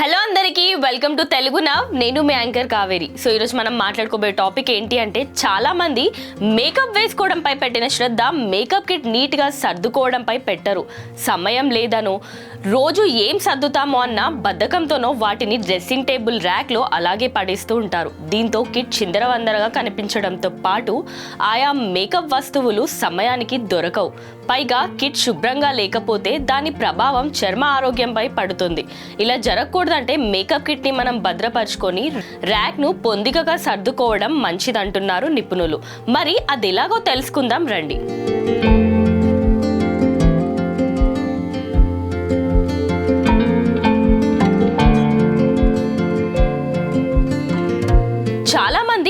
Hello అందరికీ welcome to Telugu now. నేను మీ anchor Kaveri. So ఈరోజు మనం మాట్లాడుకోబోయే టాపిక్ ఏంటి అంటే చాలా మంది మేకప్ వేసుకోవడంపై పెట్టిన శ్రద్ధ మేకప్ కిట్ నీట్గా సర్దుకోవడంపై పెట్టరు. సమయం లేదనో రోజు ఏం సర్దుతామో అన్న బద్ధకంతోనో వాటిని డ్రెస్సింగ్ టేబుల్ ర్యాక్లో అలాగే పడేస్తూ ఉంటారు. దీంతో కిట్ చిందరవందరగా కనిపించడంతో పాటు ఆయా మేకప్ వస్తువులు సమయానికి దొరకవు. పైగా కిట్ శుభ్రంగా లేకపోతే దాని ప్రభావం చర్మ ఆరోగ్యంపై పడుతుంది. ఇలా జరగకూడదు అంటే మేకప్ కిట్ని మనం భద్రపరుచుకొని ర్యాక్ను పొందికగా సర్దుకోవడం మంచిదంటున్నారు నిపుణులు. మరి అది ఎలాగో తెలుసుకుందాం రండి.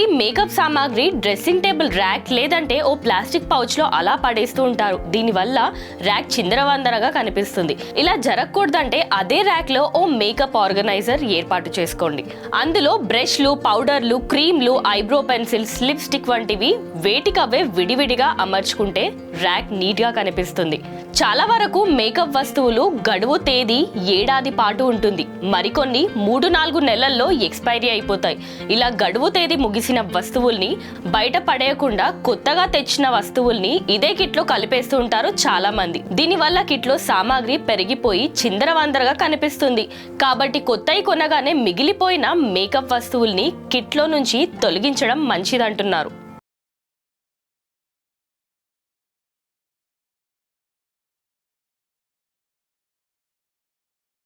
చాలా మేకప్ సామాగ్రి డ్రెస్సింగ్ టేబుల్ ర్యాక్ లేదంటే ఓ ప్లాస్టిక్ పౌచ్లో అలా పడేస్తూ ఉంటారు. దీనివల్ల ర్యాక్ చిందరవందరగా కనిపిస్తుంది. ఇలా జరగకూడదంటే అదే ర్యాక్లో ఓ మేకప్ ఆర్గనైజర్ ఏర్పాటు చేసుకోండి. అందులో బ్రష్లు పౌడర్లు క్రీమ్లు ఐబ్రో పెన్సిల్స్ లిప్స్టిక్ వంటివి వేటికవే విడివిడిగా అమర్చుకుంటే ర్యాక్ నీట్గా కనిపిస్తుంది. చాలా వరకు మేకప్ వస్తువులు గడువు తేదీ ఏడాది పాటు ఉంటుంది. మరికొన్ని మూడు నాలుగు నెలల్లో ఎక్స్పైరీ అయిపోతాయి. ఇలా గడువు తేదీ ముగిసిన వస్తువుల్ని బయట పడేయకుండా కొత్తగా తెచ్చిన వస్తువుల్ని ఇదే కిట్లో కలిపేస్తూ ఉంటారు చాలా మంది దీనివల్ల కిట్లో సామాగ్రి పెరిగిపోయి చిందరవందరగా కనిపిస్తుంది. కాబట్టి కొత్తవి కొనగానే మిగిలిపోయిన మేకప్ వస్తువుల్ని కిట్లో నుంచి తొలగించడం మంచిదంటున్నారు.